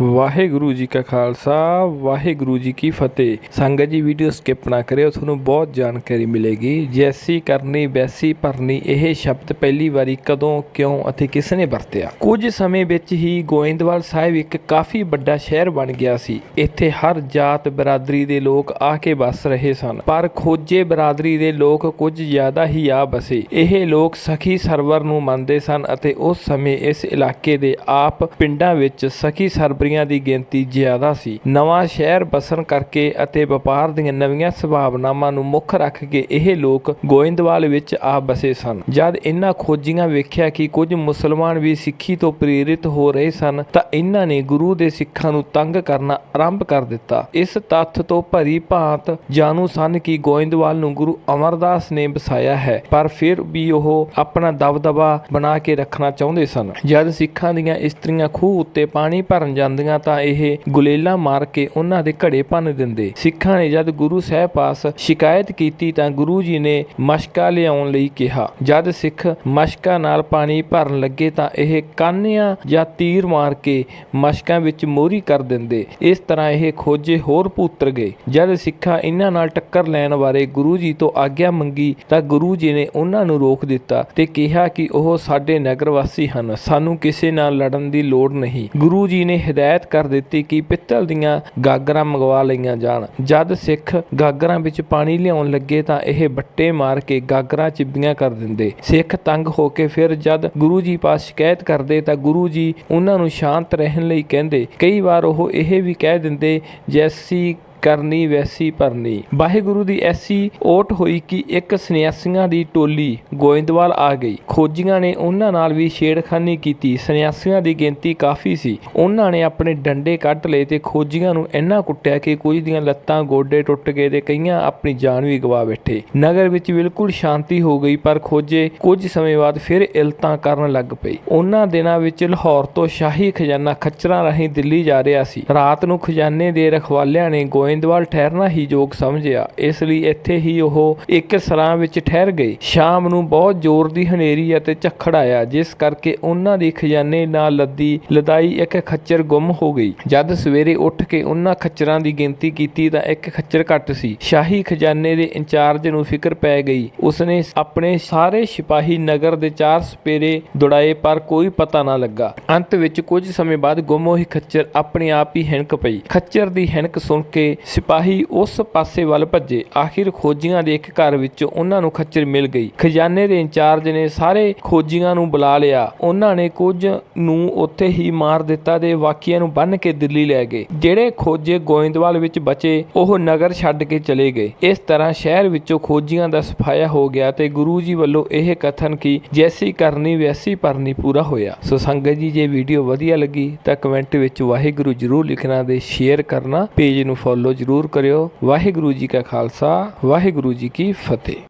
ਵਾਹਿਗੁਰੂ ਜੀ ਕਾ ਖਾਲਸਾ, ਵਾਹਿਗੁਰੂ ਜੀ ਕੀ ਫਤਿਹ। ਸੰਗਤ ਜੀ, ਵੀਡੀਓ ਸਕਿਪ ਨਾ ਕਰਿਓ, ਤੁਹਾਨੂੰ ਬਹੁਤ ਜਾਣਕਾਰੀ ਮਿਲੇਗੀ। ਜੈਸੀ ਕਰਨੀ, ਵੈਸੀ ਭਰਨੀ, ਇਹ ਸ਼ਬਦ ਪਹਿਲੀ ਵਾਰੀ ਕਦੋਂ, ਕਿਉਂ ਅਤੇ ਕਿਸ ਨੇ ਵਰਤਿਆ? ਕੁਝ ਸਮੇਂ ਵਿੱਚ ਹੀ ਗੋਇੰਦਵਾਲ ਸਾਹਿਬ ਇੱਕ ਕਾਫੀ ਵੱਡਾ ਸ਼ਹਿਰ ਬਣ ਗਿਆ ਸੀ। ਇੱਥੇ ਹਰ ਜਾਤ ਬਰਾਦਰੀ ਦੇ ਲੋਕ ਆ ਕੇ ਵੱਸ ਰਹੇ ਸਨ, ਪਰ ਖੋਜੇ ਬਰਾਦਰੀ ਦੇ ਲੋਕ ਕੁਝ ਜ਼ਿਆਦਾ ਹੀ ਆ ਬਸੇ। ਇਹ ਲੋਕ ਸਖੀ ਸਰਵਰ ਨੂੰ ਮੰਨਦੇ ਸਨ ਅਤੇ ਉਸ ਸਮੇਂ ਇਸ ਇਲਾਕੇ ਦੇ ਆਪ ਪਿੰਡਾਂ ਵਿੱਚ ਸਖੀ ਸਰਵਰ ਸਰਬਰੀਆਂ ਦੀ ਗਿਣਤੀ ਜ਼ਿਆਦਾ ਸੀ। ਨਵਾਂ ਸ਼ਹਿਰ ਬਸਣ ਕਰਕੇ ਅਤੇ ਵਪਾਰ ਦੀਆਂ ਨਵੀਆਂ ਸੰਭਾਵਨਾਵਾਂ ਨੂੰ ਮੁੱਖ ਰੱਖ ਕੇ ਇਹ ਲੋਕ ਗੋਇੰਦਵਾਲ ਵਿੱਚ ਆ ਬਸੇ ਸਨ। ਜਦ ਇਹਨਾਂ ਖੋਜੀਆਂ ਵੇਖਿਆ ਕਿ ਕੁਝ ਮੁਸਲਮਾਨ ਵੀ ਸਿੱਖੀ ਤੋਂ ਪ੍ਰੇਰਿਤ ਹੋ ਰਹੇ ਸਨ, ਤਾਂ ਇਹਨਾਂ ਨੇ ਗੁਰੂ ਦੇ ਸਿੱਖਾਂ ਨੂੰ ਤੰਗ ਕਰਨਾ ਆਰੰਭ ਕਰ ਦਿੱਤਾ। ਇਸ ਤੱਥ ਤੋਂ ਭਰੀ ਭਾਂਤ ਜਾਣੂ ਸਨ ਕਿ ਗੋਇੰਦਵਾਲ ਨੂੰ ਗੁਰੂ ਅਮਰਦਾਸ ਨੇ ਵਸਾਇਆ ਹੈ, ਪਰ ਫਿਰ ਵੀ ਉਹ ਆਪਣਾ ਦਬਦਬਾ ਬਣਾ ਕੇ ਰੱਖਣਾ ਚਾਹੁੰਦੇ ਸਨ। ਜਦ ਸਿੱਖਾਂ ਦੀਆਂ ਇਸਤਰੀਆਂ ਖੂਹ ਉੱਤੇ ਪਾਣੀ ਭਰਨ ਜਾਂਦੀਆਂ ਤਾਂ ਇਹ ਗੁਲੇਲਾ ਮਾਰ ਕੇ ਉਹਨਾਂ ਦੇ ਘੜੇ ਭੰਨ ਦਿੰਦੇ। ਸਿੱਖਾਂ ਨੇ ਜਦ ਗੁਰੂ ਸਾਹਿਬ ਪਾਸ ਸ਼ਿਕਾਇਤ ਕੀਤੀ ਤਾਂ ਗੁਰੂ ਜੀ ਨੇ ਮਸ਼ਕਾ ਲਿਆਉਣ ਲਈ ਕਿਹਾ। ਜਦ ਸਿੱਖ ਮਸ਼ਕਾ ਨਾਲ ਪਾਣੀ ਭਰਨ ਲੱਗੇ ਤਾਂ ਇਹ ਕਾਨਿਆਂ ਜਾਂ ਤੀਰ ਮਾਰ ਕੇ ਮਸ਼ਕਾਂ ਵਿੱਚ ਮੋਹਰੀ ਕਰ ਦਿੰਦੇ। ਇਸ ਤਰ੍ਹਾਂ ਇਹ ਖੋਜੇ ਹੋਰ ਪੁੱਤਰ ਗਏ। ਜਦ ਸਿੱਖਾਂ ਇਹਨਾਂ ਨਾਲ ਟੱਕਰ ਲੈਣ ਬਾਰੇ ਗੁਰੂ ਜੀ ਤੋਂ ਆਗਿਆ ਮੰਗੀ ਤਾਂ ਗੁਰੂ ਜੀ ਨੇ ਉਹਨਾਂ ਨੂੰ ਰੋਕ ਦਿੱਤਾ ਤੇ ਕਿਹਾ ਕਿ ਉਹ ਸਾਡੇ ਨਗਰ ਵਾਸੀ ਹਨ। ਸਾਨੂੰ ਕਿਸੇ ਨਾਲ ਲੜਨ ਦੀ ਲੋੜ ਨਹੀਂ। ਗੁਰੂ ਜੀ ਨੇ ਹਦਾਇਤ ਕਰ ਦਿੱਤੀ ਕਿ ਪਿੱਤਲ ਦੀਆਂ ਗਾਗਰਾਂ ਮੰਗਵਾ ਲਈਆਂ ਜਾਣ। ਜਦ ਸਿੱਖ ਗਾਗਰਾਂ ਵਿੱਚ ਪਾਣੀ ਲਿਆਉਣ ਲੱਗੇ ਤਾਂ ਇਹ ਬੱਟੇ ਮਾਰ ਕੇ ਗਾਗਰਾਂ ਚਿੱਬੀਆਂ ਕਰ ਦਿੰਦੇ। ਸਿੱਖ ਤੰਗ ਹੋ ਕੇ ਫਿਰ ਜਦ ਗੁਰੂ ਜੀ ਪਾਸ ਸ਼ਿਕਾਇਤ ਕਰਦੇ ਤਾਂ ਗੁਰੂ ਜੀ ਉਹਨਾਂ ਨੂੰ ਸ਼ਾਂਤ ਰਹਿਣ ਲਈ ਕਹਿੰਦੇ। ਕਈ ਵਾਰ ਉਹ ਇਹ ਵੀ ਕਹਿ ਦਿੰਦੇ, ਜੈਸੀ ਕਰਨੀ, ਵੈਸੀ ਭਰਨੀ। ਵਾਹਿਗੁਰੂ ਦੀ ਐਸੀ ਓਟ ਹੋਈ ਕਿ ਇੱਕ ਸੰਨਿਆਸੀਆਂ ਦੀ ਟੋਲੀ ਗੋਇੰਦਵਾਲ ਆ ਗਈ। ਖੋਜੀਆਂ ਨੇ ਉਹਨਾਂ ਨਾਲ ਵੀ ਛੇੜਖਾਨੀ ਕੀਤੀ। ਸੰਨਿਆਸੀਆਂ ਦੀ ਗਿਣਤੀ ਕਾਫੀ ਸੀ। ਉਹਨਾਂ ਨੇ ਆਪਣੇ ਡੰਡੇ ਕੱਢ ਲਏ ਤੇ ਖੋਜੀਆਂ ਨੂੰ ਇੰਨਾ ਕੁੱਟਿਆ ਕਿ ਕੁਝ ਦੀਆਂ ਲੱਤਾਂ, ਗੋਡੇ ਟੁੱਟ ਗਏ ਤੇ ਕਈਆਂ ਆਪਣੀ ਜਾਨ ਵੀ ਗਵਾ ਬੈਠੇ। ਨਗਰ ਵਿੱਚ ਬਿਲਕੁਲ ਸ਼ਾਂਤੀ ਹੋ ਗਈ, ਪਰ ਖੋਜੇ ਕੁਝ ਸਮੇਂ ਬਾਅਦ ਫਿਰ ਇਲਤਾਂ ਕਰਨ ਲੱਗ ਪਈ ਉਹਨਾਂ ਦਿਨਾਂ ਵਿੱਚ ਲਾਹੌਰ ਤੋਂ ਸ਼ਾਹੀ ਖਜ਼ਾਨਾ ਖੱਚਰਾਂ ਰਾਹੀਂ ਦਿੱਲੀ ਜਾ ਰਿਹਾ ਸੀ। ਰਾਤ ਨੂੰ ਖਜ਼ਾਨੇ ਦੇ ਰਖਵਾਲਿਆਂ ਨੇ ਗੋਇੰ ਗੋਇੰਦਵਾਲ ਠਹਿਰਨਾ ਹੀ ਯੋਗ ਸਮਝਿਆ। ਇਸ ਲਈ ਇੱਥੇ ਹੀ ਉਹ ਇੱਕ ਸਰਾਂ ਵਿੱਚ ਠਹਿਰ ਗਏ। ਸ਼ਾਮ ਨੂੰ ਬਹੁਤ ਜ਼ੋਰ ਦੀ ਹਨੇਰੀ ਅਤੇ ਝੱਖੜ ਆਇਆ, ਜਿਸ ਕਰਕੇ ਉਹਨਾਂ ਦੀ ਖਜ਼ਾਨੇ ਨਾਲ ਲੱਦੀ ਲਦਾਈ ਇੱਕ ਖੱਚਰ ਗੁੰਮ ਹੋ ਗਈ। ਜਦ ਸਵੇਰੇ ਉੱਠ ਕੇ ਉਹਨਾਂ ਖੱਚਰਾਂ ਦੀ ਗਿਣਤੀ ਕੀਤੀ ਤਾਂ ਇੱਕ ਖੱਚਰ ਘੱਟ ਸੀ। ਸ਼ਾਹੀ ਖਜ਼ਾਨੇ ਦੇ ਇੰਚਾਰਜ ਨੂੰ ਫਿਕਰ ਪੈ ਗਈ। ਉਸਨੇ ਆਪਣੇ ਸਾਰੇ ਸਿਪਾਹੀ ਨਗਰ ਦੇ ਚਾਰ ਸਪੇਰੇ ਦੁੜਾਏ, ਪਰ ਕੋਈ ਪਤਾ ਨਾ ਲੱਗਾ। ਅੰਤ ਵਿੱਚ ਕੁਝ ਸਮੇਂ ਬਾਅਦ ਗੁੰਮ ਹੋਈ ਖੱਚਰ ਆਪਣੇ ਆਪ ਹੀ ਹਿਣਕ ਪਈ। ਖੱਚਰ ਦੀ ਹਿਣਕ ਸੁਣ ਕੇ ਸਿਪਾਹੀ ਉਸ ਪਾਸੇ ਵੱਲ ਭੱਜੇ। ਆਖਿਰ ਖੋਜੀਆਂ ਦੇ ਇੱਕ ਘਰ ਵਿੱਚ ਉਹਨਾਂ ਨੂੰ ਖੱਚਰ ਮਿਲ ਗਈ। ਖਜ਼ਾਨੇ ਦੇ ਇੰਚਾਰਜ ਨੇ ਸਾਰੇ ਖੋਜੀਆਂ ਨੂੰ ਬੁਲਾ ਲਿਆ। ਉਹਨਾਂ ਨੇ ਕੁਝ ਨੂੰ ਉੱਥੇ ਹੀ ਮਾਰ ਦਿੱਤਾ ਤੇ ਬਾਕੀਆਂ ਨੂੰ ਬੰਨ ਕੇ ਦਿੱਲੀ ਲੈ ਗਏ। ਜਿਹੜੇ ਖੋਜੇ ਗੋਇੰਦਵਾਲ ਵਿੱਚ ਬਚੇ, ਉਹ ਨਗਰ ਛੱਡ ਕੇ ਚਲੇ ਗਏ। ਇਸ ਤਰ੍ਹਾਂ ਸ਼ਹਿਰ ਵਿੱਚੋਂ ਖੋਜੀਆਂ ਦਾ ਸਫਾਇਆ ਹੋ ਗਿਆ ਤੇ ਗੁਰੂ ਜੀ ਵੱਲੋਂ ਇਹ ਕਥਨ ਕੀ ਜੈਸੀ ਕਰਨੀ, ਵੈਸੀ ਭਰਨੀ ਪੂਰਾ ਹੋਇਆ। ਸੋ ਸੰਗਤ ਜੀ, ਜੇ ਵੀਡੀਓ ਵਧੀਆ ਲੱਗੀ ਤਾਂ ਕਮੈਂਟ ਵਿੱਚ ਵਾਹਿਗੁਰੂ ਜਰੂਰ ਲਿਖਣਾ ਤੇ ਸ਼ੇਅਰ ਕਰਨਾ। ਪੇਜ ਨੂੰ ਫੋਲੋ ਜਰੂਰ ਕਰਿਓ। ਵਾਹਿਗੁਰੂ ਜੀ ਕਾ ਖਾਲਸਾ ਵਾਹਿਗੁਰੂ ਜੀ ਕੀ ਫਤਿਹ।